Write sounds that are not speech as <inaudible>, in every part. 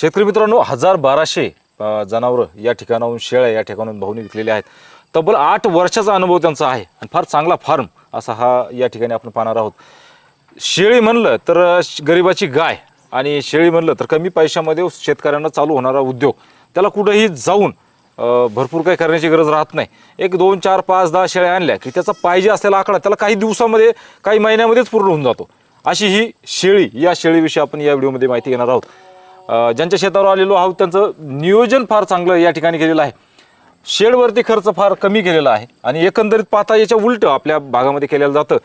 शेतकरी मित्रांनो हजार बाराशे जनावरं या ठिकाणाहून शेळ्या या ठिकाणाहून भाऊनी विकलेल्या आहेत. तब्बल आठ वर्षाचा अनुभव त्यांचा आहे आणि फार चांगला फार्म असा हा या ठिकाणी आपण पाहणार आहोत. शेळी म्हणलं तर श- गरिबाची गाय आणि शेळी म्हणलं तर कमी पैशामध्ये शेतकऱ्यांना चालू होणारा उद्योग. त्याला कुठंही जाऊन भरपूर काही करण्याची गरज राहत नाही. एक दोन चार पाच दहा शेळ्या आणल्या की त्याचा पाहिजे असलेला आकडा त्याला काही दिवसामध्ये काही महिन्यामध्येच पूर्ण होऊन जातो. अशी ही शेळी या शेळीविषयी आपण या व्हिडिओमध्ये माहिती घेणार आहोत. ज्यांच्या शेतावर आलेलो आहोत त्यांचं नियोजन फार चांगलं या ठिकाणी केलेलं आहे. शेडवरती खर्च फार कमी केलेला आहे आणि एकंदरीत पाहता याच्या उलट आपल्या भागामध्ये केलेलं जातं.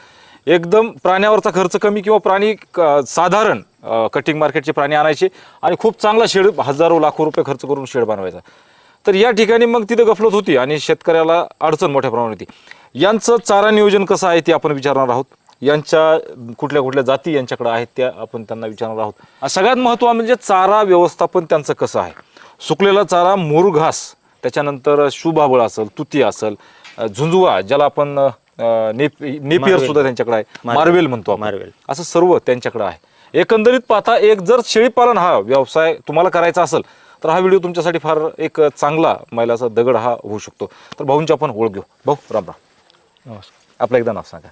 एकदम प्राण्यावरचा खर्च कमी किंवा प्राणी क- साधारण कटिंग मार्केटचे प्राणी आणायचे आणि खूप चांगला शेड हजारो लाखो रुपये खर्च करून शेड बनवायचा. तर या ठिकाणी मग तिथं गफलत होती आणि शेतकऱ्याला अडचण मोठ्या प्रमाणात होती. यांचं चारा नियोजन कसं आहे ते आपण विचारणार आहोत. यांच्या कुठल्या कुठल्या जाती यांच्याकडे आहेत त्या आपण त्यांना विचारणार आहोत. सगळ्यात महत्त्व म्हणजे चारा व्यवस्थापन त्यांचं कसं आहे? सुकलेला चारा मोर घास त्याच्यानंतर शुभाबळ असेल तुती असेल अ, झुंजुआ ज्याला आपण नेप नेपियर. सुद्धा त्यांच्याकडे आहे. मार्वेल. म्हणतो मार्वेल. असं सर्व त्यांच्याकडे आहे. एकंदरीत पाहता एक जर शेळीपालन हा व्यवसाय तुम्हाला करायचा असेल तर हा व्हिडिओ तुमच्यासाठी फार एक चांगला मैलाचा दगड हा होऊ शकतो. तर भाऊंची आपण ओळख घेऊ. भाऊ राम राम. नमस्कार. आपलं एकदा नाव सांगा.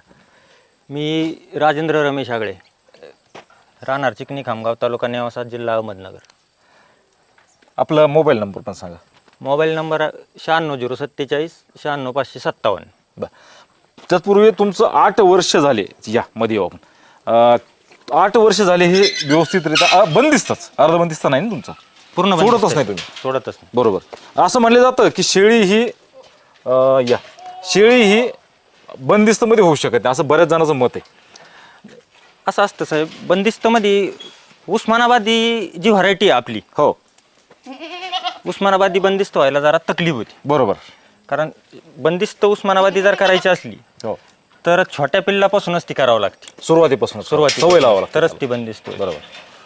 मी राजेंद्र रमेश आगळे राहणार चिकणी खामगाव तालुका नेवासा जिल्हा अहमदनगर. आपला मोबाईल नंबर पण सांगा. मोबाईल नंबर शहाण्णव झिरो सत्तेचाळीस शहाण्णव पाचशे सत्तावन्न. बर. तत्पूर्वी तुमचं आठ वर्ष झाले या मध्ये येऊ आपण. अं, आठ वर्ष झाले हे व्यवस्थितरित्या बंदिस्तच. अर्ध बंदिस्त नाही ना तुमचं? पूर्ण सोडतच नाही. तुम्ही? सोडतच नाही. बरोबर. असं म्हणलं जातं की शेळी ही अं, या. शेळी ही बंदिस्तमध्ये होऊ शकत नाही. असं बऱ्याच जणांचं मत आहे. असं असतं साहेब. बंदिस्तमध्ये उस्मानाबादी जी व्हरायटी आहे आपली हो. उस्मानाबादी बंदिस्त व्हायला जरा तकलीफ होती. बरोबर. कारण बंदिस्त उस्मानाबादी जर करायची असली हो. तर छोट्या पिल्लापासूनच ती करावं लागते. सुरुवातीपासून. सुरुवाती सवय लावा लागते तरच ती बंदिस्त होईल. बरोबर.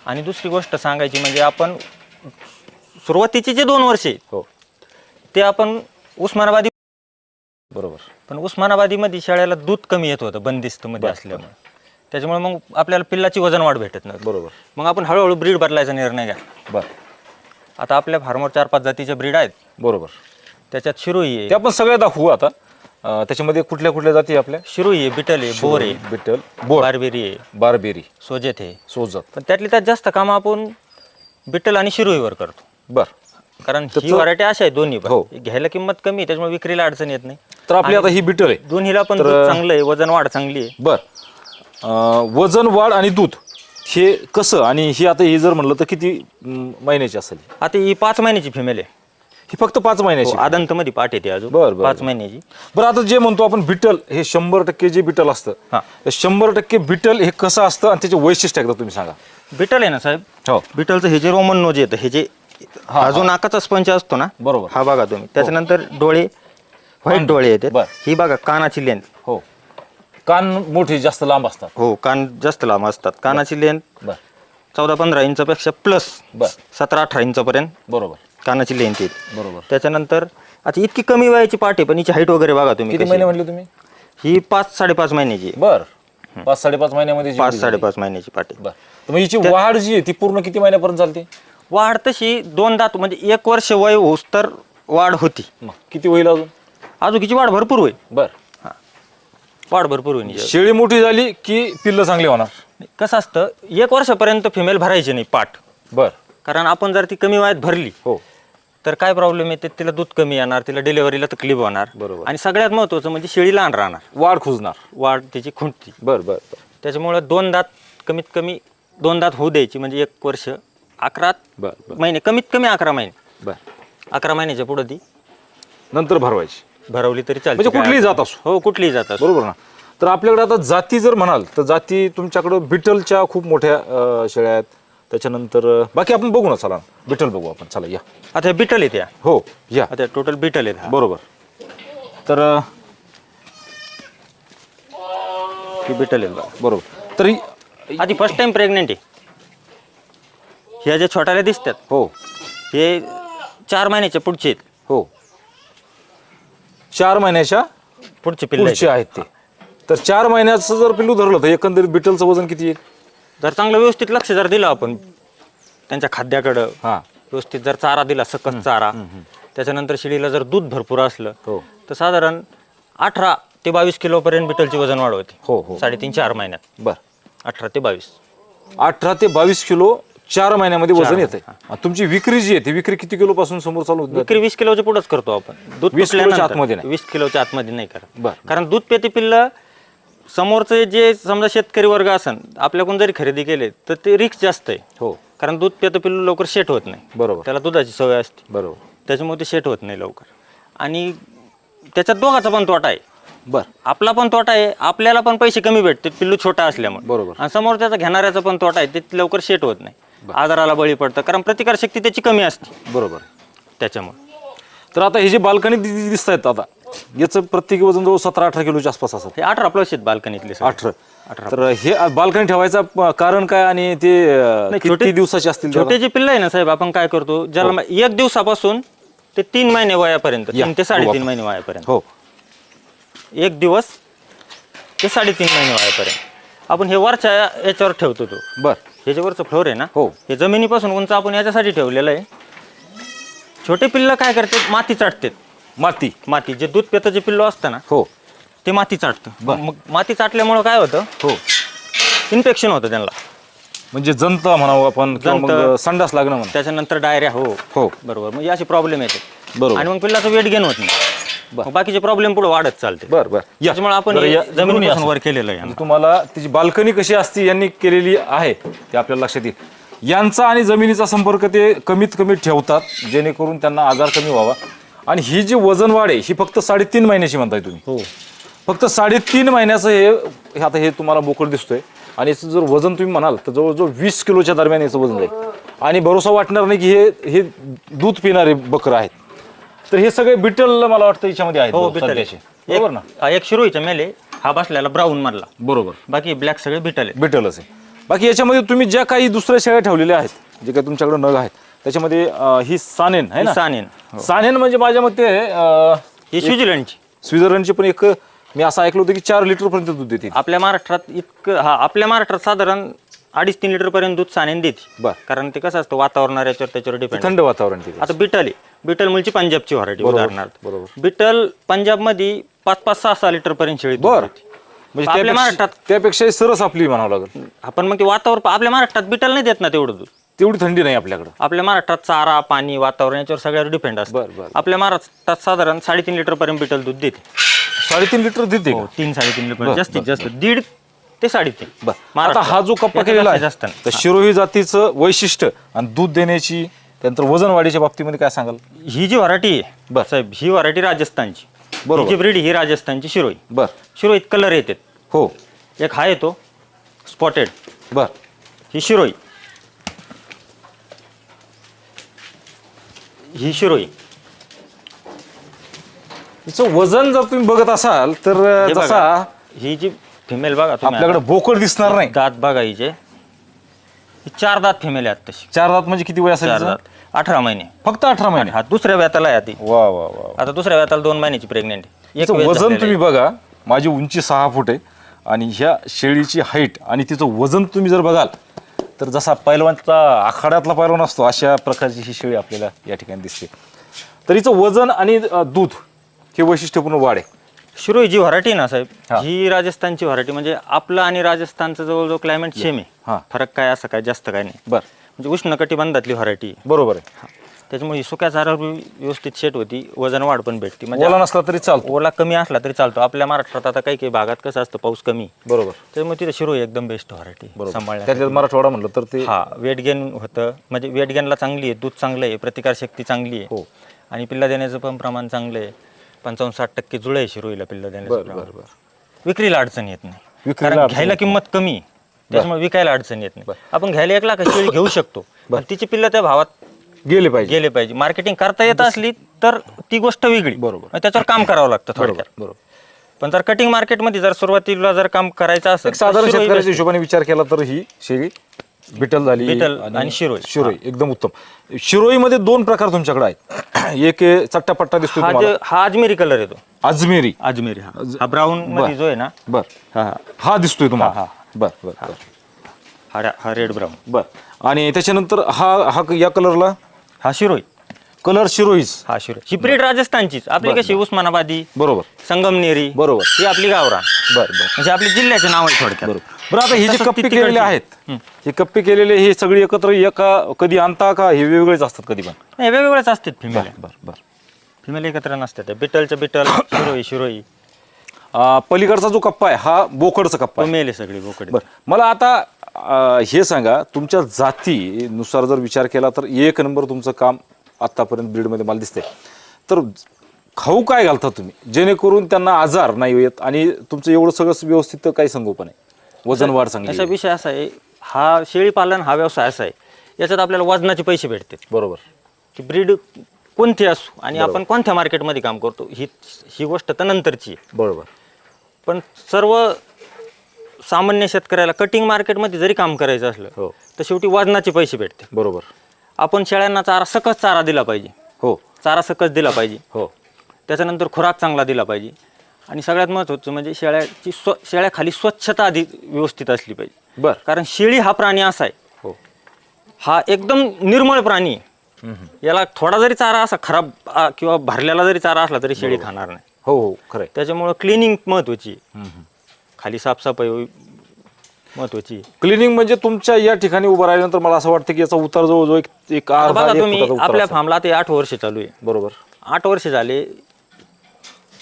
आणि दुसरी गोष्ट सांगायची म्हणजे आपण सुरुवातीचे जे दोन वर्षे हो. ते आपण उस्मानाबादी बरोबर. पण उस्मानाबादीमध्ये शेळ्याला दूध कमी येत होतं बंदिस्तमध्ये असल्यामुळे. त्याच्यामुळे मग आपल्याला पिल्लाची वजन वाढ भेटत नव्हती. बरोबर. मग आपण हळूहळू ब्रीड बदलायचा निर्णय घ्या. बर. आता आपल्या फार्मवर चार पाच जातीचे ब्रीड आहेत. बरोबर. त्याच्यात शिरोई आहे. ते आपण सगळे दाखवू आता. अं, त्याच्यामध्ये कुठल्या कुठल्या जाती आपल्या? शिरोई आहे बिटल आहे बोर आहे. बिटल बोर. बारबेरी आहे. बारबेरी. सोजेत आहे. सोजत. पण त्यातली त्यात जास्त कामं आपण बिटल आणि शिरोईवर करतो. बर. कारण ही व्हरायटी अशा आहे दोन्ही हो. पण घ्यायला किंमत कमी आहे त्याच्यामुळे विक्रीला अडचण येत नाही. तर आपली आता ही बिटल आहे. दोन्हीला पण दूध चांगलं आहे वजन वाढ चांगली आहे. बर. अं, वजन वाढ आणि दूध हे कसं? आणि ही आता ही जर म्हणलं तर किती अं, महिन्याची असेल? आता ही पाच महिन्याची फिमेल आहे. ही फक्त पाच महिन्याची. आदंत मध्ये पाठ येते अजून. बर, बर, पाच बर. महिन्याची. बरं आता जे म्हणतो आपण बिटल हे शंभर टक्के जे बिटल असतं हा. शंभर टक्के बिटल हे कसं असतं आणि त्याचे वैशिष्ट्य एकदा तुम्ही सांगा. बिटल आहे ना साहेब? हो. बिटलचं हे जे रोमन नोज येतं हे जे हा जो नाकाचा स्पंच असतो ना बरोबर. हा बघा तुम्ही. त्याच्यानंतर डोळे व्हाईट डोळे येतात. बर. ही बघा कानाची लेंथ. हो. कान मोठे जास्त लांब असतात. हो कान जास्त लांब असतात. कानाची लेंथ बर. चौदा पंधरा इंचापेक्षा प्लस बर. सतरा अठरा इंचापर्यंत बरोबर. कानाची लेंथ येते. बरोबर. त्याच्यानंतर आता इतकी कमी वयाची पाठ आहे पण हिची हाईट वगैरे बघा तुम्ही किती कशी. महिने आहे. म्हणले तुम्ही? ही पाच साडेपाच महिन्याची. आहे. बर पाच साडेपाच महिन्यामध्ये जी पाच मुलगी झाली. साडेपाच महिन्याची पाठ आहे. बर. तर मग हिची वाढ जी आहे ती पूर्ण किती महिन्यापर्यंत चालते वाढ तशी दोन दात म्हणजे एक वर्ष वय होस तर वाढ होती. मग किती होईल अजून? हिची वाढ भरपूर होईल बर. वाढ भरपूर होईल हिची. शेळी मोठी झाली की पिल्ल चांगली होणार? कसं असतं एक वर्षापर्यंत फिमेल भरायची नाही पाठ. बर. कारण आपण जर ती कमी वयात भरली हो. तर काय प्रॉब्लेम येते तिला दूध कमी येणार तिला डिलिव्हरीला तकलीफ होणार. बरोबर. आणि सगळ्यात महत्त्वाचं म्हणजे शेळी लहान राहणार. वाढ खुजणार. वाढ तिची खुंटती. बर बर बर. त्याच्यामुळं दोन दात कमीत कमी दोन दात होऊ द्यायची म्हणजे एक वर्ष. अकरा बर बर. महिने कमीत कमी अकरा महिने. बर. अकरा महिन्याच्या पुढे ती. नंतर भरवायची. भरवली तरी चालते म्हणजे कुठलीही जात असो. हो कुठलीही जात असो. बरोबर ना? तर आपल्याकडे आता जाती जर म्हणाल तर जाती तुमच्याकडं बिटलच्या खूप मोठ्या अं, शेळ्या आहेत. त्याच्यानंतर बाकी आपण बघू ना चला. बिटल बघू आपण. चला या. आता बिटल आहे त्या हो या. आता टोटल बिटल आहेत हा. बरोबर. तर अं, ही बिटल आहेत बघा. बरोबर. तर ही- आधी फर्स्ट टाइम प्रेग्नेंट आहे. ह्या ज्या छोट्याला दिसतात हो. हे चार महिन्याच्या पुढचे आहेत. हो. चार महिन्याच्या पुढचे पिल्ले पुढचे आहेत ते. तर चार महिन्याचं जर पिल्लू धरलं तर एकंदरीत बिटलचं वजन किती येईल? जर चांगलं व्यवस्थित लक्ष जर दिलं आपण त्यांच्या खाद्याकडं हा. व्यवस्थित जर चारा दिला सकस चारा त्याच्यानंतर शेळीला जर दूध भरपूर असलं हो. तर साधारण अठरा ते बावीस किलोपर्यंत बिटलची वजन वाढ होते हो हो. साडेतीन चार महिन्यात. बर. अठरा ते बावीस. अठरा ते बावीस किलो चार महिन्यामध्ये वजन येते तुमची विक्री जी आहे ती विक्री किती किलो पासून समोर चालू होती? विक्री वीस किलोच्या पुढेच करतो आपण. दूध 20 किलोच्या. आतमध्ये नाही? वीस किलोच्या आतमध्ये नाही करत. बर. कारण दूध पेती पिल्ल समोरचे जे समजा शेतकरी वर्ग असन आपल्याकडून जरी खरेदी केले तर ते रिक्स जास्त आहे. हो. कारण दूध पेतं पिल्लू लवकर शेट होत नाही. बरोबर. त्याला दुधाची सवय असते. बरोबर. त्याच्यामुळे ते शेट होत नाही लवकर. आणि त्याच्यात दोघाचा पण तोटा आहे. बर. आपला पण तोटा आहे आपल्याला पण पैसे कमी भेटते पिल्लू छोटा असल्यामुळे. बरोबर. आणि समोर त्याचा घेणाऱ्याचा पण तोटा आहे ते लवकर शेट होत नाही. आजाराला बळी पडतं कारण प्रतिकारशक्ती त्याची कमी असते. बरोबर. त्याच्यामुळे. तर आता हे जे बाल्कनी दिसत आहेत आता याचं प्रत्येकी वजन जवळ सतरा अठरा किलोच्या आसपास असत हे अठरा प्लस आहेत बाल्कनीतले सगळे. अठरा. तर हे बाल्कनी ठेवायचं प- कारण काय आणि ते अं, नाही, किती छोटे- दिवसाचे असतील त्याला? छोटे जे पिल्ल आहे ना साहेब आपण काय करतो ज्याला मा- एक दिवसापासून ते तीन महिने वयापर्यंत या. तीन ते हो, साडेतीन. महिने वयापर्यंत. हो. एक दिवस ते साडेतीन महिने वयापर्यंत. आपण हे वरच्या याच्यावर ठेवतो तो. बर. हे जे वरचं फ्लोर आहे ना हो. हे जमिनीपासून उंच आपण याच्यासाठी ठेवलेलं आहे. छोटे पिल्ल काय करतात? माती चाटतात. माती. माती. जे दूध पेतं जे पिल्लो असतं ना हो. ते माती चाटतं. मग माती चाटल्यामुळं काय होतं? हो. इन्फेक्शन होतं त्यांना. म्हणजे जंत म्हणावं आपण किंवा मग जंत. संडास लागणं त्याच्यानंतर डायरिया हो. हो. बरोबर. म्हणजे असे प्रॉब्लेम येतात बरोबर. आणि मग पिल्लाचं वेट गेन होत नाही. मग बाकीचे प्रॉब्लेम पुढे वाढत चालते बर बर. या. त्याच्यामुळे आपण बरं, हे या. जमिनीपासून. वर केलेलं आहे. म्हणजे तुम्हाला तिची बाल्कनी कशी असती यांनी केलेली आहे ते आपल्याला लक्षात येईल. यांचा आणि जमिनीचा संपर्क ते कमीत कमी ठेवतात जेणेकरून त्यांना आजार कमी व्हावा. आणि ही जी वजन वाढ आहे ही फक्त साडेतीन महिन्याची म्हणताय तुम्ही. हो. फक्त साडेतीन महिन्याचं हे हे आता हे तुम्हाला बोकड दिसतोय. आणि याचं जर वजन तुम्ही म्हणाल तर जवळजवळ वीस किलोच्या दरम्यान याचं वजन जाईल. आणि भरोसा वाटणार नाही की हे हे दूध पिणारे बकरं आहेत. तर हे सगळे बिटल मला वाटतं याच्यामध्ये आहेत हो बरोबर बिटल सध्याचे. बरोबर ना? हा, एक शिरोईचा मेले हा बसलेला ब्राऊन मधला. बरोबर. बाकी ब्लॅक सगळे बिटल आहेत. बिटलच आहे बाकी याच्यामध्ये तुम्ही ज्या काही दुसऱ्या शेळ्या ठेवलेल्या आहेत जे काही तुमच्याकडे नग आहेत त्याच्यामध्ये अं, ही सानेन आहे ना? सानेन सानेन म्हणजे माझ्या मते अं, ही स्वित्झर्लंडची. स्वित्झर्लंडची पण एक मी असं ऐकलं होतं की चार लिटर पर्यंत दूध देते आपल्या महाराष्ट्रात इतकं हा आपल्या महाराष्ट्रात साधारण अडीच तीन लिटर पर्यंत दूध सानेन देते बर. कारण ते कसं असतं वातावरणावर याच्यावर त्याच्यावर डिपेंड थंड वातावरण आता बिटल आहे. बिटल मुलची पंजाबची व्हरायटी उदाहरणार्थ. बरोबर. बिटल पंजाबमध्ये पाच पाच सहा सहा लिटर पर्यंत शेळी दूध बर देते. म्हणजे आपल्या त्यापेक्षा महाराष्ट्रात- त्यापेक्षा सरस आपली म्हणावं लागेल. आपण मग ते वातावरण आपल्या महाराष्ट्रात बिटल नाही देत ना तेवढं दूध. तेवढी थंडी नाही आपल्याकडं. आपल्या महाराष्ट्रात चारा पाणी वातावरण याच्यावर सगळ्यावर डिपेंड बर, असतं. बर. आपल्या महाराष्ट्रात साधारण साडेतीन लिटर पर्यंत बिटल दूध देते. साडेतीन लिटर देते का? हो तीन साडेतीन लिटर जास्तीत जास्त दीड ते साडेतीन. बर. आता महाराष्ट्रात. हा जो कप्पा याचं केलेला आहे जास्त तर शिरोही जातीचं वैशिष्ट्य आणि दूध देण्याची त्यानंतर वजन वाढीच्या बाबतीमध्ये काय सांगाल? ही जी व्हरायटी आहे बर. साहेब ही व्हरायटी राजस्थानची. बरोबर. जी ब्रीड ही राजस्थानची शिरोई. बर. शिरोईत कलर येतात हो. एक हा येतो स्पॉटेड बर. ही शिरोई. ही शिरोई. तिचं वजन जर तुम्ही बघत असाल तर हे बघा, जसा ही जी फिमेल बघा तुम्ही आपल्याकडे बोकड दिसणार नाही. दात बघा हिचे. चार दात फिमेल आहेत तशी. चार दात म्हणजे किती वय असेल चार? दात. अठरा महिने. फक्त अठरा महिने? हा दुसऱ्या व्याताला आहे ती. वा वा वा आता दुसऱ्या व्याताला दोन महिन्याची प्रेग्नेंट तिचं वजन तुम्ही बघा माझी उंची सहा फूट आहे आणि ह्या शेळीची हाईट आणि तिचं वजन तुम्ही जर बघाल तर जसा पैलवानचा आखाड्यातला पैलवान असतो अशा प्रकारची ही शेळी आपल्याला या ठिकाणी दिसते. तर हिचं वजन आणि अं, दूध हे वैशिष्ट्यपूर्ण वाढ आहे. शिरोई जी व्हरायटी ना साहेब? हा. ही राजस्थानची व्हरायटी म्हणजे आपलं आणि राजस्थानचं जवळजवळ क्लायमेट सेम हा. आहे. फरक काय असं काय जास्त काय नाही. बर. म्हणजे उष्ण कटिबंधातली व्हरायटी. बरोबर आहे. त्याच्यामुळे ही सुक्या चारावर बी व्यवस्थित शेट होती वजन वाढ पण भेटती. म्हणजे ओला नसला तरी चालतो. ओला कमी असला तरी चालतो. आपल्या महाराष्ट्रात आता काही काही भागात कसं असतं पाऊस कमी. बरोबर. त्याच्यामुळे तिथे शिरोई एकदम बेस्ट व्हरायटी बरोबर. त्याच्यात मराठवाडा म्हणलं तर ते हा वेट गेन होतं. म्हणजे वेट गेनला चांगली आहे दूध चांगलं आहे प्रतिकारशक्ती चांगली आहे. हो. आणि पिल्ला देण्याचं पण प्रमाण चांगलं आहे. पंचावन्न साठ टक्के जुळ शिरोईला पिल्ला बर बर विक्रीला अडचण येत नाही. विक्रीला कारण अडचण घ्यायला किंमत कमी आहे. त्याच्यामुळे विकायला अडचण येत नाही. आपण घ्यायला एक लाख शेळी घेऊ शकतो. पण तिची पिल्लं त्या भावात गेले पाहिजे. गेले पाहिजे. मार्केटिंग करता येत असली तर ती गोष्ट वेगळी. बरोबर. मग त्याच्यावर काम करावं लागतं थोडक्यात. बरोबर. पण जर कटिंग मार्केटमध्ये जर सुरुवातीला जर काम करायचं असेल एक साधारण शेतकऱ्याच्या हिशोबाने विचार केला तर ही शेळी बिटल झाली बिटल आणि शिरोई. शिरोई एकदम उत्तम. शिरोईमध्ये दोन प्रकार तुमच्याकडे आहेत. <clears throat> एक चट्टापट्टा दिसतो हा तुम्हाला. जे हा अजमेरी कलर येतो. अजमेरी. अजमेरी हा. हा ब्राऊन मध्ये जो आहे ना. बर. हा हा. हा दिसतोय तुम्हाला. बर बर बर. हा हा रेड ब्राऊन बर. आणि त्याच्यानंतर हा हा या कलरला हा शिरोई. कलर शिरोईज हा शिरोई. ही राजस्थानचीच. आपली कशी उस्मानाबादी बरोबर. संगमनेरी बरोबर. ही आपली गावरान. बर बर. म्हणजे आपली जिल्ह्याचे नाव आहे थोडक्यात. बरोबर. बरं आता हे जे तसंच कप्पी केलेले तिकडची. आहेत हे कप्पी केलेले हे सगळे एकत्र एका कधी आणता का? हे वेगवेगळेच असतात कधी पण. नाही वेगवेगळेच असतात फिमेल बर बर फिमेल एकत्र नसतात. बिटलचं बिटल शिरोई शिरोई. अं, पलीकडचा जो कप्पा आहे हा बोकडचा कप्पा आहे. मेल आहे सगळी बोकडे. बर मला आता अं, हे सांगा तुमच्या जातीनुसार जर विचार केला तर एक नंबर तुमचं काम आतापर्यंत ब्रीडमध्ये मला दिसतंय. तर खाऊ काय घालता तुम्ही? जेणेकरून त्यांना आजार नाही येत आणि तुमचं एवढं सगळं व्यवस्थित काही संगोपन आहे वजन वाढ असा चांगली विषय असा आहे. हा शेळी पालन हा व्यवसाय असा आहे. याच्यात आपल्याला वजनाचे पैसे भेटतात बरोबर. की ब्रीड कोणती असो आणि आपण कोणत्या मार्केटमध्ये काम करतो ही ही गोष्ट तर नंतरची आहे. बरोबर. पण सर्व सामान्य शेतकऱ्याला कटिंग मार्केटमध्ये जरी काम करायचं असलं हो. तर शेवटी वजनाचे पैसे भेटते बरोबर. आपण शेळ्यांना चारा सकस चारा दिला पाहिजे. हो. चारा सकस दिला पाहिजे. हो. त्याच्यानंतर खुराक चांगला दिला पाहिजे. आणि सगळ्यात महत्त्वाचं म्हणजे शेळ्याची स्व शेळ्याखाली स्वच्छता आधी व्यवस्थित असली पाहिजे. बर. कारण शेळी हा प्राणी असा आहे. हो. हा एकदम निर्मळ प्राणी आहे. याला थोडा जरी चारा असा खराब आ, किंवा भरलेला जरी चारा असला तरी शेळी खाणार नाही. हो हो. खरं त्याच्यामुळं क्लिनिंग महत्त्वाची आहे. खाली साफसफाई महत्त्वाची आहे. क्लिनिंग म्हणजे तुमच्या या ठिकाणी उभं राहिल्यानंतर मला असं वाटतं की याचा उतार जवळजवळ एक एक आता अर्धा बघा एक तुम्ही फुटाचा उतार आपल्या असेल. फार्मला ते आठ वर्ष चालू आहे. बरोबर. आठ वर्ष झाले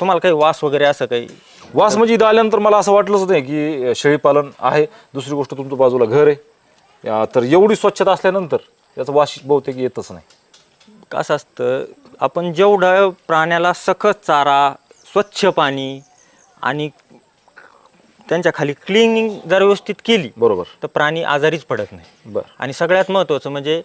तुम्हाला काही वास वगैरे असं काही? वास म्हणजे इथं आल्यानंतर मला असं वाटलंच नाही की शेळीपालन आहे. दुसरी गोष्ट तुमचं बाजूला घर आहे. या, तर एवढी स्वच्छता असल्यानंतर याचा वास बहुतेक येतच नाही. कसं असतं? आपण जेवढं प्राण्याला सखत चारा स्वच्छ पाणी आणि त्यांच्या खाली क्लिनिंग जर व्यवस्थित केली बरोबर. तर प्राणी आजारीच पडत नाही. बर. आणि सगळ्यात महत्त्वाचं म्हणजे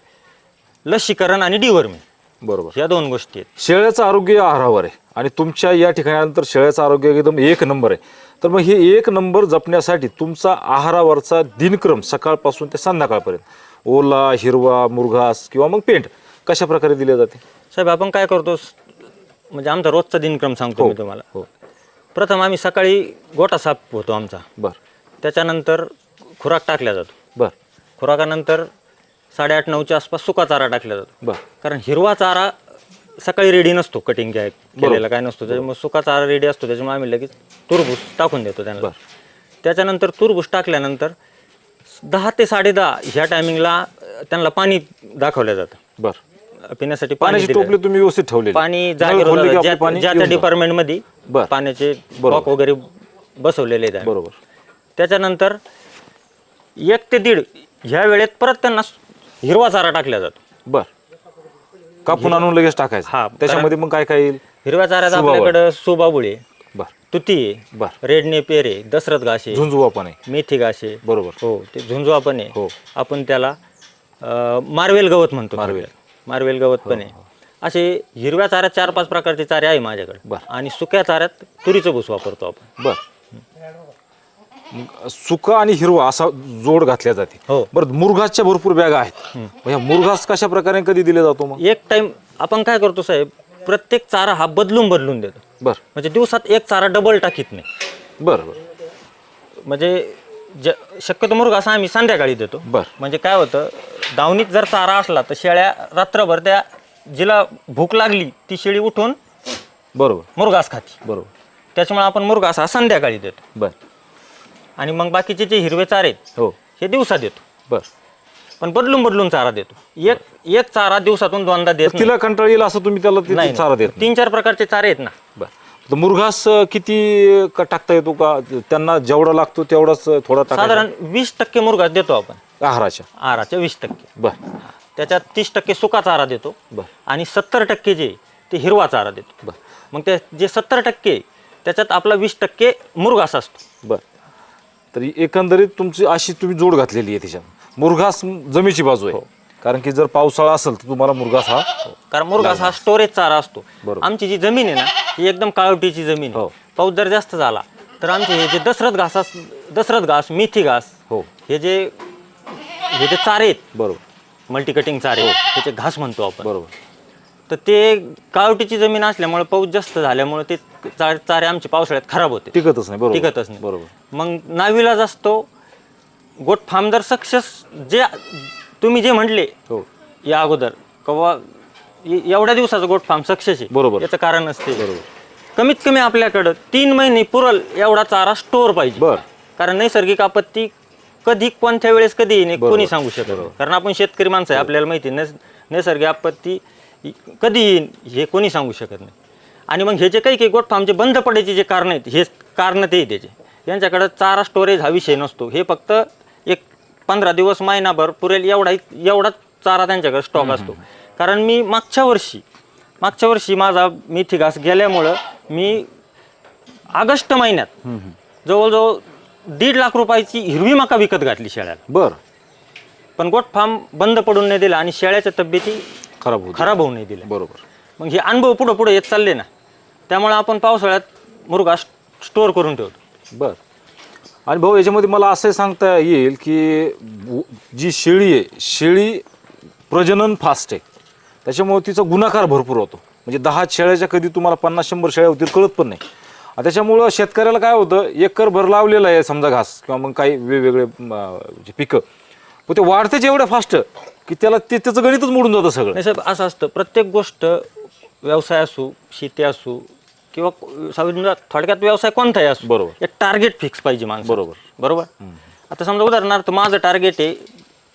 लसीकरण आणि डिवर्मिंग बरोबर. या दोन गोष्टी आहेत. शेळ्याचं आरोग्य आहारावर आहे. आणि तुमच्या या ठिकाणी आल्यानंतर शेळ्याचं आरोग्य एकदम एक नंबर आहे. तर मग हे एक नंबर जपण्यासाठी तुमचा आहारावरचा दिनक्रम सकाळपासून ते संध्याकाळपर्यंत ओला हिरवा मुरघास किंवा मग पेंट कशा प्रकारे दिले जाते? साहेब आपण काय करतो? म्हणजे आमचा रोजचा दिनक्रम सांगतो मी तुम्हाला. हो. प्रथम आम्ही सकाळी गोटा साफ होतो आमचा. बर. त्याच्यानंतर खुराक टाकला जातो. बर. खुराकानंतर साडेआठ नऊच्या आसपास सुका चारा टाकला जातो. बर. कारण हिरवा चारा सकाळी रेडी नसतो कटिंग काय केलेला काय नसतो. त्याच्यामुळे सुका चारा रेडी असतो. त्याच्यामुळे आम्ही लगेच तुरभूस टाकून देतो त्यांना. त्याच्यानंतर तुरभूस टाकल्यानंतर दहा ते साडेदहा ह्या टायमिंगला त्यांना पाणी दाखवलं जातं. बर. पिण्यासाठी पाणी पाण्याची टोपली तुम्ही व्यवस्थित ठेवलेली. पाणी जागेवर ज्या त्या. डिपार्टमेंटमध्ये. पाण्याचे. बॉक वगैरे बसवलेले आहेत. बरोबर. त्याच्यानंतर एक ते दीड ह्या वेळेत परत त्यांना हिरवा चारा टाकला जातो. बर. कापून आणून लगेच टाकायचं. हा, त्याच्यामध्ये मग काय काय येईल? हिरव्या चाऱ्यात. आपल्याकडं सुबाबुळे बर. तुती बर. रेड नेपेर आहे दशरथ घास झुंजुवा पण आहे. मेथी घास. बरोबर. हो ते झुंजू आपण आहे. हो. आपण त्याला अं, मार्वेल गवत म्हणतो मार्वेल. मार्वेल गवत पण आहे. असे हिरव्या चाऱ्यात चार पाच प्रकारचे चारे आहे माझ्याकडे. बर. आणि सुक्या चाऱ्यात तुरीचं भूस वापरतो आपण. बर. सुका आणि हिरवा असा जोड घातल्या जाते. हो. बरं मुरघासच्या भरपूर बॅग आहेत. ह्या मुरघास कशा प्रकारे कधी दिले जातो मग? एक टाइम आपण काय करतो साहेब प्रत्येक चारा हा बदलून बदलून देतो. बर. म्हणजे दिवसात एक चारा डबल टाकीत नाही. बर बर. म्हणजे ज शक्यतो मुर्ग असा आम्ही संध्याकाळी देतो. बर. म्हणजे काय होतं दावणीत जर चारा असला तर शेळ्या रात्रभर त्या जिला भूक लागली ती शेळी उठून बरोबर. मुरघास खाती. बरोबर. त्याच्यामुळे आपण मुरघास हा संध्याकाळी देतो. बर. आणि मग बाकीचे जे हिरवे चारे आहेत हो. हे दिवसा देतो. बर. पण बदलून बदलून चारा देतो. एक एक चारा दिवसातून दोनदा देत. तिला कंटाळ येईल असं तुम्ही त्याला ते- नाही. चारा देत नाही. तीन चार प्रकारचे चारे आहेत ना. बर. तर मुरघास अं, किती का टाकता येतो का? त्यांना जेवढा लागतो तेवढाच अं, थोडा टाका साधारण वीस टक्के मुरघास देतो आपण. आहाराच्या. आहाराच्या वीस टक्के. बर. त्याच्यात तीस टक्के सुका चारा देतो बर. आणि सत्तर टक्के जे ते हिरवा चारा देतो. बर. मग ते जे सत्तर टक्के त्याच्यात आपला वीस टक्के मुरघास असतो. बर. तरी एकंदरीत तुमची अशी तुम्ही जोड घातलेली आहे त्याच्यात मुरघास जमीची बाजू आहे. कारण की जर पावसाळा असेल तर तुम्हाला मुरघास हा कारण मुरघास हा स्टोरेज चारा असतो. बरोबर. आमची जी जमीन आहे ना ही एकदम काळवटीची जमीन आहे. हो. पाऊस जर जास्त झाला तर आमचे हे जे दशरथ घास अस दशरथ घास मेथी घास हो. हे जे हे जे चारे आहेत बरोबर. मल्टी कटिंग चारे त्याचे घास म्हणतो आपण. बरोबर. तर ते काळवटीची जमीन असल्यामुळे पाऊस जास्त झाल्यामुळे ते चा- चारे आमचे पावसाळ्यात खराब होते. टिकतच नाही बरोबर. टिकतच नाही. बरोबर. मग नाविलाज असतो गोट फार्म जर सक्सेस जे तुम्ही जे म्हटले हो. या अगोदर किंवा एवढ्या दिवसाचं गोट फार्म सक्सेस आहे. बरोबर. याचं कारण असते कमीत कमी आपल्याकडं तीन महिने पुरल एवढा चारा स्टोअर पाहिजे. बर. कारण नैसर्गिक आपत्ती कधी कोणत्या वेळेस कधी येईल हे बरोबर. कोणी सांगू शकत नाही. कारण आपण शेतकरी माणसं आहे आपल्याला माहिती आहे, नैस नैसर्गिक आपत्ती कधी येईल हे कोणी सांगू शकत नाही. आणि मग हे जे काही काही गोट फार्मचे बंद पडायचे जे कारण आहेत हे कारण ते आहे त्याचे यांच्याकडं चारा स्टोरेज हा विषय नसतो. हे फक्त एक पंधरा दिवस महिनाभर पुरेल एवढा एवढाच चारा त्यांच्याकडे स्टॉक असतो. कारण मी मागच्या वर्षी मागच्या वर्षी माझा मेथी घास गेल्यामुळं मी ऑगस्ट महिन्यात जवळजवळ दीड लाख रुपयाची हिरवी मका विकत घातली शेळ्याला. बर. पण गोट फार्म बंद पडून नाही दिला आणि शेळ्याच्या तब्येती खराब होत खराब होऊ नाही दिल्या बरोबर. मग हे अनुभव पुढं पुढे येत चालले ना त्यामुळे आपण पावसाळ्यात मुरगा स्टोअर करून ठेवतो. बर. आणि भाऊ याच्यामध्ये मला असं सांगता येईल की व- जी शेळी आहे शेळी प्रजनन फास्ट आहे. त्याच्यामुळे तिचा गुणाकार भरपूर होतो. म्हणजे दहा शेळ्याच्या कधी तुम्हाला पन्नास शंभर शेळ्या होतील कळत पण नाही. आणि त्याच्यामुळं शेतकऱ्याला काय होतं एकर भर लावलेलं आहे समजा घास किंवा मग काही वेगवेगळे म, जे पिकं. पण ते वाढतेच एवढं फास्ट की त्याला ते त्याचं गणितच मोडून जातं सगळं. नाही साहेब असं असतं. प्रत्येक गोष्ट व्यवसाय असो शेती असो किंवा समजा थोडक्यात व्यवसाय कोणताही असो बरोबर. एक टार्गेट फिक्स पाहिजे माणसं बरोबर. बरोबर? आता समजा उदाहरणार्थ माझं टार्गेट आहे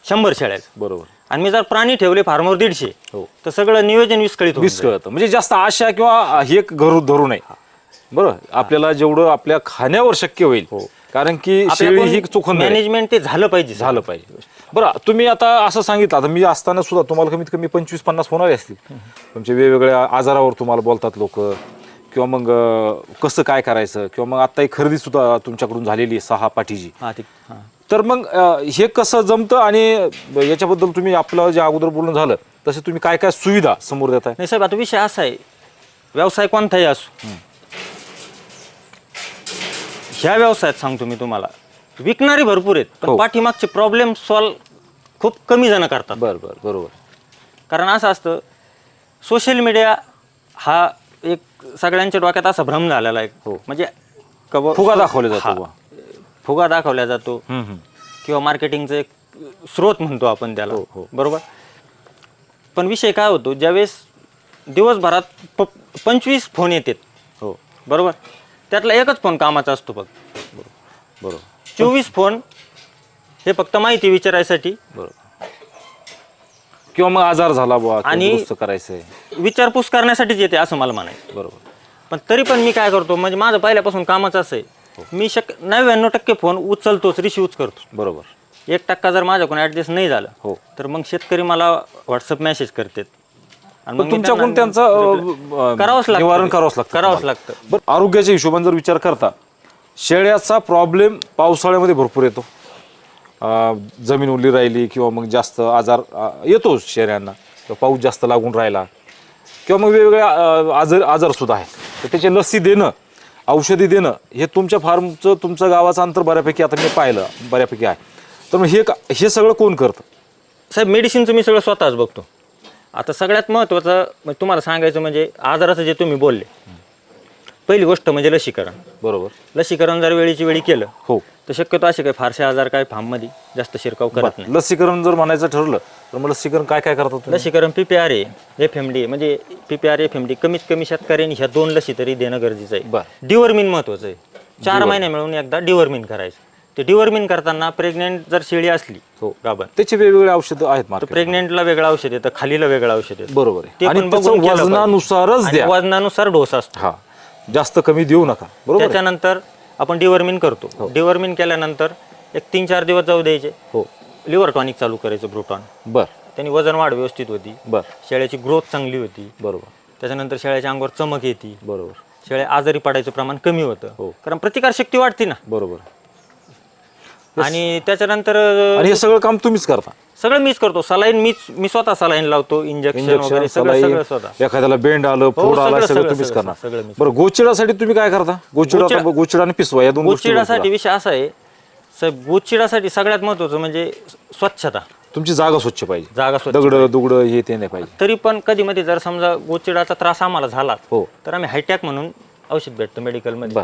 शंभर शेळ्याचं. बरोबर. आणि मी जर प्राणी ठेवले फार्मवर दीडशे हो. तर सगळं नियोजन विस्कळीत होऊन वीस कळतं म्हणजे जास्त आशा किंवा हे घरू धरू नये. बरं आपल्याला जेवढं आपल्या खाण्यावर शक्य होईल कारण की शेळी ही नाही. मॅनेजमेंट ते झालं पाहिजे झालं पाहिजे. बरं तुम्ही आता असं सांगितलं आता मी असताना सुद्धा तुम्हाला कमीत कमी पंचवीस पन्नास फोन आले असतील. तुमचे वेगवेगळ्या आजारावर तुम्हाला बोलतात लोक. किंवा मग अं, कसं काय करायचं? किंवा मग आता खरेदी सुद्धा तुमच्याकडून झालेली आहे सहा पाठीची. हा हा. तर मग अं, हे कसं जमतं आणि याच्याबद्दल तुम्ही आपलं जे अगोदर बोलणं झालं तसे तुम्ही काय काय सुविधा समोर देताय? नाही साहेब आता विषय असा आहे. व्यवसाय कोणताही असो ह्या व्यवसायात सांगतो मी तुम्हाला विकणारे भरपूर आहेत हो. पण पाठीमागचे प्रॉब्लेम सॉल्व खूप कमी जण करतात बरं बरं बरोबर कारण असं असतं सोशल मीडिया हा एक सगळ्यांच्या डोक्यात असा भ्रम झालेला आहे हो. म्हणजे कब- फुगा दाखवला जातो हा. बुवा. फुगा दाखवला जातो हम्म, हम्म. किंवा मार्केटिंगचं एक स्रोत म्हणतो आपण त्याला हो, हो. बरोबर पण विषय काय होतो ज्यावेळेस दिवसभरात प पंचवीस फोन येतात हो बरोबर त्यातला एकच फोन कामाचा असतो फक्त. बरोबर. चोवीस फोन हे फक्त माहिती विचारायसाठी. बरोबर किंवा मग आजार झाला बुवा आणि- दुरुस्त करायचंय. विचारपूस करण्यासाठीच येते असं मला म्हणायचं. बरोबर. पण तरी पण मी काय करतो म्हणजे माझं पहिल्यापासून कामच असं आहे. मी शक नव्याण्णव टक्के फोन उचलतोच रिसिव्हच करतो. बरोबर. एक टक्का जर माझ्याकडून ऍडजस्ट नाही झालं हो. तर मग शेतकरी मला व्हॉट्सअप मेसेज करतात. आणि मग तुमच्याकडून त्यांचं अं, करावंच लागतं. निवारण. करावंच लागतं. करावंच तुम्हाला. लागतं. बरं आरोग्याच्या हिशोबाने जर विचार करता शेळ्याचा प्रॉब्लेम पावसाळ्यामध्ये भरपूर येतो. अं, जमीन ओली राहिली किंवा मग जास्त आजार अं, येतो शेळ्यांना. किंवा पाऊस जास्त लागून राहिला. किंवा मग वेगवेगळ्या अं, आजार आजारसुद्धा आहेत. तर त्याची लसी देणं औषधी देणं हे तुमच्या फार्मचं तुमचं गावाचं अंतर बऱ्यापैकी आता मी पाहिलं बऱ्यापैकी आहे. तर मग हे का हे सगळं कोण करतं? साहेब मेडिसिनचं मी सगळं स्वतःच बघतो. आता सगळ्यात महत्त्वाचं म्हणजे तुम्हाला सांगायचं म्हणजे आजाराचं जे तुम्ही बोलले पहिली गोष्ट म्हणजे लसीकरण. बरोबर. लसीकरण जर वेळीची वेळी केलं हो. तर शक्यतो असे काही फारसे आजार काय फार्ममध्ये जास्त शिरकाव करत नाही. लसीकरण जर म्हणायचं ठरलं तर मग लसीकरण काय काय करतात तुम्ही? लसीकरण P P R A F M D म्हणजे P P R F M D कमीत कमी शेतकऱ्यांनी ह्या दोन लसी तरी देणं गरजेचं आहे. बरं. डिवर्मिन महत्वाचं आहे. चार महिने मिळून एकदा डिवर्मिन करायचं. ते डिवर्मिन करताना प्रेग्नेंट जर शेळी असली हो. गाभण त्याचे वेगवेगळे औषधं आहेत तर मार्केट प्रेग्नेंटला वेगळं औषध येतं खालीला वेगळं औषध येतं. बरोबर आहे. ते आणि पण त्याचं बघून केलं पाहिजे. वजनानुसारच आणि द्या. वजनानुसार डोस असतो. हा. जास्त कमी देऊ नका. बरोबर आहे? त्याच्यानंतर आपण डिवर्मिन करतो. डिवर्मिन केल्यानंतर एक तीन चार दिवस जाऊ द्यायचे. हो. लिव्हर टॉनिक चालू करायचं ब्रुटॉन बर. त्यांनी वजन वाढ व्यवस्थित होती. बर. शेळ्याची ग्रोथ चांगली होती. बरोबर. त्याच्यानंतर शेळ्याच्या अंगावर चमक येते. बरोबर. शेळ्या आजारी पडायचं प्रमाण कमी हो. होतं कारण प्रतिकार शक्ती वाढते ना. बरोबर. आणि त्याच्यानंतर आणि हे सगळं काम तुम्हीच करता? सगळं मीच करतो. सलाईन मीच मी स्वतः सलाईन लावतो इंजेक्शन वगैरे सगळं सगळं स्वतः. एखाद्याला बेंड आलं फोड आला सगळं, तुम्हीच करणार. सगळं. बरं गोचिडासाठी तुम्ही काय करता? गोचिडा गोचिडा- गोचिडा आणि पिसवा या दोन गोष्टी गोचिडासाठी विषय असा आहे साहेब गोचिडासाठी सगळ्यात महत्वाचं म्हणजे स्वच्छता. तुमची जागा स्वच्छ पाहिजे. जागा स्वच्छ दगड दुगड हे ते नाही पाहिजे. तरी पण कधी मध्ये जर समजा गोचिडाचा त्रास आम्हाला झाला हो. तर आम्ही हायटॅक म्हणून औषध भेटतो मेडिकलमध्ये बर.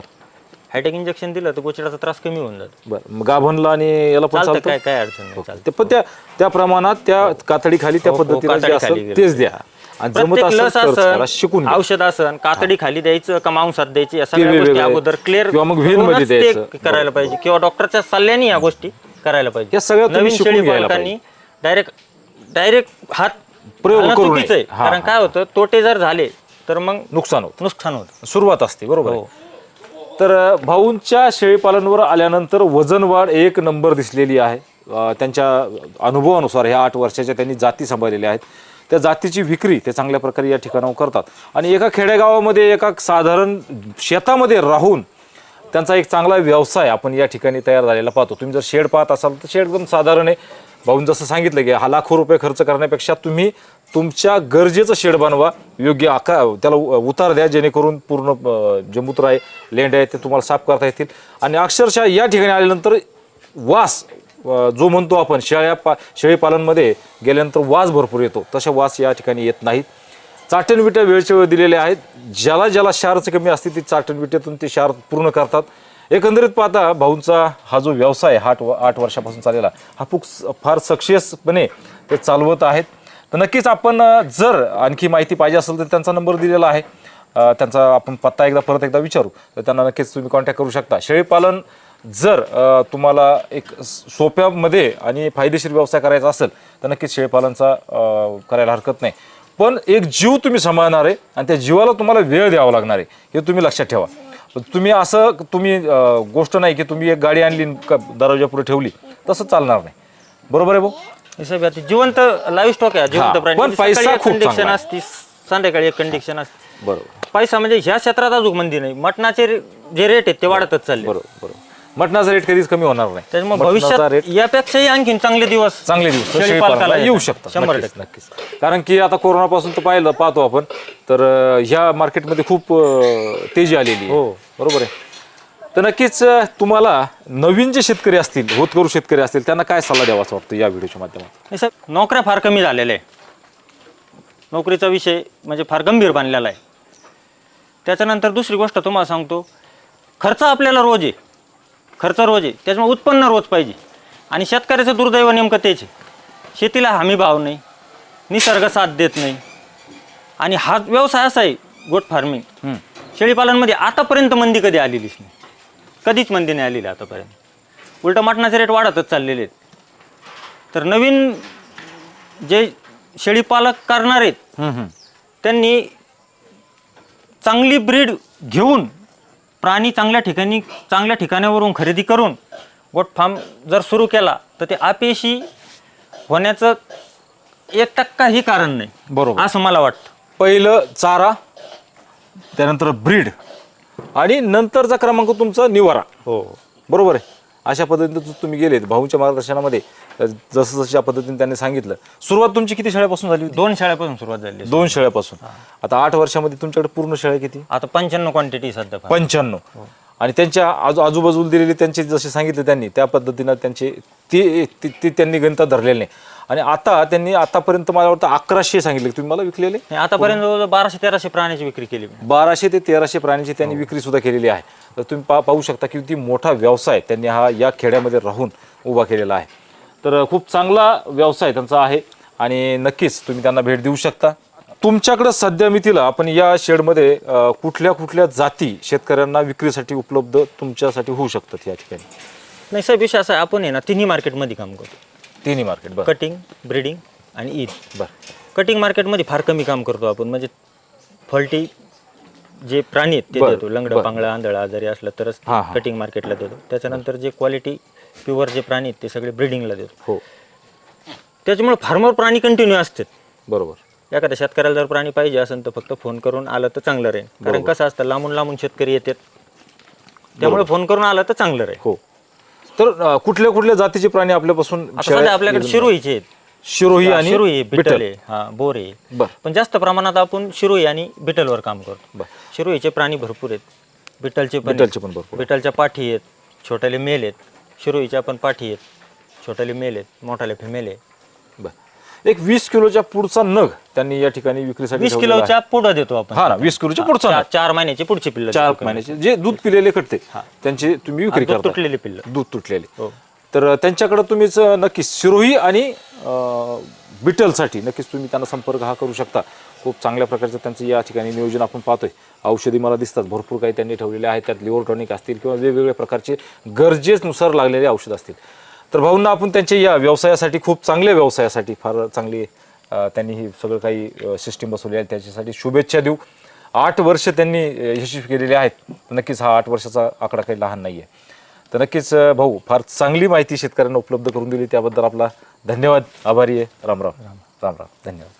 हायटेक इंजेक्शन दिलं तर गोचिडाचा त्रास कमी होऊन जातो. बरं मग गाभणला आणि याला पण चालतं काय काय अडचण नाही चालतं. ते पण त्या त्या प्रमाणात त्या कातडी खाली त्या हो, हो, पद्धतीने जे कातडीखाली असेल तेच द्या. आणि जमत प्रत्येक असेल लस तर शिकून घ्या. औषध असन कातडी खाली द्यायचं का मांसात द्यायची या सगळ्या वेगवेगळं गोष्टी आहे. अगोदर क्लिअर किंवा मग vein मध्ये द्यायचं. करायला पाहिजे. किंवा डॉक्टरच्या सल्ल्याने या गोष्टी करायला पाहिजे. या सगळ्या तुम्ही नवीन शिकून शेळी घ्यायला पालकांनी डायरेक्ट डायरेक्ट हात प्रयोग घालणं करू नये. चुकीचं आहे. हा, कारण. काय होतं तोटे जर झाले तर मग नुकसान होत. नुकसान होतं. सुरुवात असते बरोबर आहे? तर भाऊंच्या शेळीपालनवर आल्यानंतर वजन वाढ एक नंबर दिसलेली आहे. त्यांच्या अनुभवानुसार ह्या आठ वर्षाच्या त्यांनी जाती सांभाळलेल्या आहेत. त्या जातीची विक्री ते चांगल्या प्रकारे या ठिकाणावर करतात. आणि एका खेडेगावामध्ये एका साधारण शेतामध्ये राहून त्यांचा एक चांगला व्यवसाय आपण या ठिकाणी तयार झालेला पाहतो. तुम्ही जर शेड पाहत असाल तर शेड एकदम साधारण आहे. भाऊन जसं सांगितलं की हा लाखो रुपये खर्च करण्यापेक्षा तुम्ही तुमच्या गरजेचं शेड बनवा योग्य आकार त्याला उ- उतार द्या जेणेकरून पूर्ण अ, जे मूत्र आहे लेंड आहे ते तुम्हाला साफ करता येतील. आणि अक्षरशः या ठिकाणी आल्यानंतर वास जो म्हणतो आपण शेळ्या पा शेळीपालनमध्ये गेल्यानंतर वास भरपूर येतो. तसे वास या ठिकाणी येत नाहीत. चाटण विट्या वेळच्या वेळ दिलेल्या आहेत. ज्याला ज्याला क्षारचं कमी असते ती चाटण विट्यातून ते क्षार पूर्ण करतात. एकंदरीत पाहता भाऊंचा हा जो व्यवसाय आठ आठ वर्षापासून चाललेला हा खूप फार सक्सेसपणे ते चालवत आहेत. तर नक्कीच आपण जर आणखी माहिती पाहिजे असेल तर त्यांचा नंबर दिलेला आहे. त्यांचा आपण पत्ता एकदा परत एकदा विचारू. तर त्यांना नक्कीच तुम्ही कॉन्टॅक्ट करू शकता. शेळीपालन जर तुम्हाला एक सोप्यामध्ये आणि फायदेशीर व्यवसाय करायचा असेल तर नक्कीच शेळीपालनचा करायला हरकत नाही. पण एक जीव तुम्ही सांभाळणार आहे आणि त्या जीवाला तुम्हाला वेळ द्यावा लागणार आहे हे तुम्ही लक्षात ठेवा. तुम्ही असं तुम्ही गोष्ट नाही की तुम्ही एक गाडी आणली दरवाजापुढे ठेवली तसं चालणार नाही. बरोबर आहे भाऊ? हे सगळं आता जिवंत लाईव्ह स्टॉक आहे हा, जिवंत पण प्राणी पैसा सकाळी एक खूप कंडिक्शन चांगला आहे. असते संध्याकाळी एक कंडिक्शन असते. बरोबर. पैसा म्हणजे ह्या क्षेत्रात अजून मंदी नाही. मटणाचे रे- जे रेट आहेत ते वाढतच चालले. बरोबर बरोबर. मटणाचा रेट कधीच कमी होणार नाही. त्याच्यामुळे मटणाचा भविष्यात रेट यापेक्षाही आणखीन चांगले दिवस चांगले दिवस येऊ येतात. शकतात. शंभर नक्कीच नक्कीच. कारण की आता कोरोनापासून तर पाहिलं पाहतो आपण. तर अं, ह्या मार्केटमध्ये खूप अं, तेजी आलेली आहे. हो. बरोबर आहे? तर नक्कीच तुम्हाला नवीन जे शेतकरी असतील होतकरू शेतकरी असतील त्यांना काय सल्ला द्यावा असं वाटतं या व्हिडिओच्या माध्यमातून? हे साहेब नोकऱ्या फार कमी झालेल्या आहे नोकरीचा विषय म्हणजे फार गंभीर बांधलेला आहे. त्याच्यानंतर दुसरी गोष्ट तुम्हाला सांगतो खर्च आपल्याला रोज आहे. खर्च रोज आहे. त्याच्यामुळे उत्पन्न रोज पाहिजे. आणि शेतकऱ्याचं दुर्दैव नेमकं तेच आहे. शेतीला हमी भाव नाही निसर्ग साथ देत नाही. आणि हा व्यवसाय असा आहे गोट फार्मिंग शेळीपालनमध्ये आतापर्यंत मंदी कधी आलेलीच नाही. कधीच मंदी नाही आलेली आतापर्यंत. उलट मटणाचे रेट वाढतच चाललेले आहेत. तर नवीन जे शेळीपालक करणार आहेत त्यांनी चांगली ब्रीड घेऊन प्राणी चांगल्या ठिकाणी चांगल्या ठिकाणावरून खरेदी करून गोट फार्म जर सुरू केला तर ते अपयशी होण्याचं एक टक्काही कारण नाही. बरोबर. असं मला वाटतं. पहिलं चारा त्यानंतर ब्रीड आणि नंतरचा क्रमांक तुमचा निवारा. हो. बरोबर आहे? अशा पद्धतीने तुम्ही गेलेत. भाऊच्या मार्गदर्शनामध्ये अ, जसं जशा पद्धतीने त्यांनी सांगितलं. सुरुवात तुमची किती शेळ्यापासून झाली होती? दोन शाळेपासून सुरुवात झाली दोन शेळ्यापासून आता आठ वर्षामध्ये तुमच्याकडे पूर्ण शेळ्या किती? आता पंच्याण्णव क्वांटिटी सध्या फार. पंच्याण्णव. आणि त्यांच्या आजू आजूबाजूला दिलेले त्यांचे जसे सांगितले त्यांनी त्या पद्धतीनं त्यांचे ते ते- ते त्यांनी गणितात धरलेले नाही. आणि आता त्यांनी आतापर्यंत मला वाटतं अकराशे सांगितले. तुम्ही मला विकलेले? नाही, आतापर्यंत जवळजवळ बाराशे तेराशे प्राण्याची विक्री केली मी. बाराशे ते तेराशे प्राण्यांची त्यांनी विक्री सुद्धा केलेली आहे. तर तुम्ही पा पाहू शकता की किती मोठा व्यवसाय त्यांनी हा या खेड्यामध्ये राहून उभा केलेला आहे. तर खूप चांगला व्यवसाय त्यांचा आहे आणि नक्कीच तुम्ही त्यांना भेट देऊ शकता. तुमच्याकडं सध्या मितीला आपण या शेडमध्ये अ, कुठल्या कुठल्या जाती शेतकऱ्यांना विक्रीसाठी उपलब्ध तुमच्यासाठी होऊ शकतात या ठिकाणी? नाही साहेब विषय असा आहे आपण आहे ना तिन्ही मार्केटमध्ये काम करतो. तिन्ही मार्केट बरं. कटिंग ब्रीडिंग आणि ईद बरं. कटिंग मार्केटमध्ये फार कमी काम करतो आपण. म्हणजे फॉल्टी जे प्राणी आहेत ते बरं, देतो. लंगडं बरं. पांगळं आंधळं आजारी असलं तरच हां, हां. कटिंग मार्केटला देतो. त्याच्यानंतर जे क्वालिटी प्युअर जे प्राणी आहेत ते सगळे ब्रिडिंगला देतो. हो. त्याच्यामुळे फार्मर प्राणी कंटिन्यू असतात. बरोबर. एखाद्या शेतकऱ्याला जर प्राणी पाहिजे असेल तर फक्त फोन करून आलं तर चांगलं राहील. कारण कसं असतं लांबून लांबून शेतकरी येतात. त्यामुळे फोन करून आलं तर चांगलं राहील. हो. तर कुठल्या कुठल्या जातीचे प्राणी आपल्यापासून आता शेळ्या- सध्या आपल्याकडे शिरोईचे आहेत. शिरोही आणि शिरोई बिटल. आहे. हा बोर आहे. बर. पण जास्त प्रमाणात आपण शिरोई आणि बिटलवर काम करतो. शिरोईचे प्राणी भरपूर आहेत. बिटलचे पण बिटलचे पण भरपूर. बिटलच्या पाठी आहेत. छोट्याले मेल आहेत. शिरोईच्या पण पाठी आहेत. छोट्याले मेल आहेत. मोठाले फिमेल आहे एक वीस किलोच्या पुढचा नग त्यांनी या ठिकाणी विक्रीसाठी वीस ठेवलेला आहे. किलोच्या पुढं देतो आपण. हा ना वीस किलोच्या पुढचा चार- नग. चार महिन्याची पुढची पिल्ल चार महिन्याचे. जे दूध पिलेले कटते त्यांची तुम्ही विक्री दूध करता. तुटलेली पिल्ल. दूध तुटलेले. हो. तर त्यांच्याकडे तुम्हीच नक्कीच सिरोही आणि अं, बिटलसाठी नक्कीच तुम्ही त्यांना संपर्क हा करू शकता. खूप चांगल्या प्रकारचं त्यांचं या ठिकाणी नियोजन आपण पाहतोय. औषधी मला दिसतात भरपूर काही त्यांनी ठेवलेले आहेत. त्यात लिव्हर टॉनिक असतील किंवा वेगवेगळ्या प्रकारचे गरजेनुसार लागलेले औषध असतील. तर भाऊंना आपण त्यांच्या या व्यवसायासाठी खूप चांगल्या व्यवसायासाठी फार चांगली त्यांनी ही सगळं काही सिस्टीम बसवली आहे. त्याच्यासाठी शुभेच्छा देऊ. आठ वर्ष त्यांनी यशस्वी केलेले आहेत. नक्कीच हा आठ वर्षाचा आकडा काही लहान नाही आहे तर नक्कीच भाऊ फार चांगली माहिती शेतकऱ्यांना उपलब्ध करून दिली. त्याबद्दल आपला धन्यवाद. आभारी आहे. राम राम. राम राम. धन्यवाद.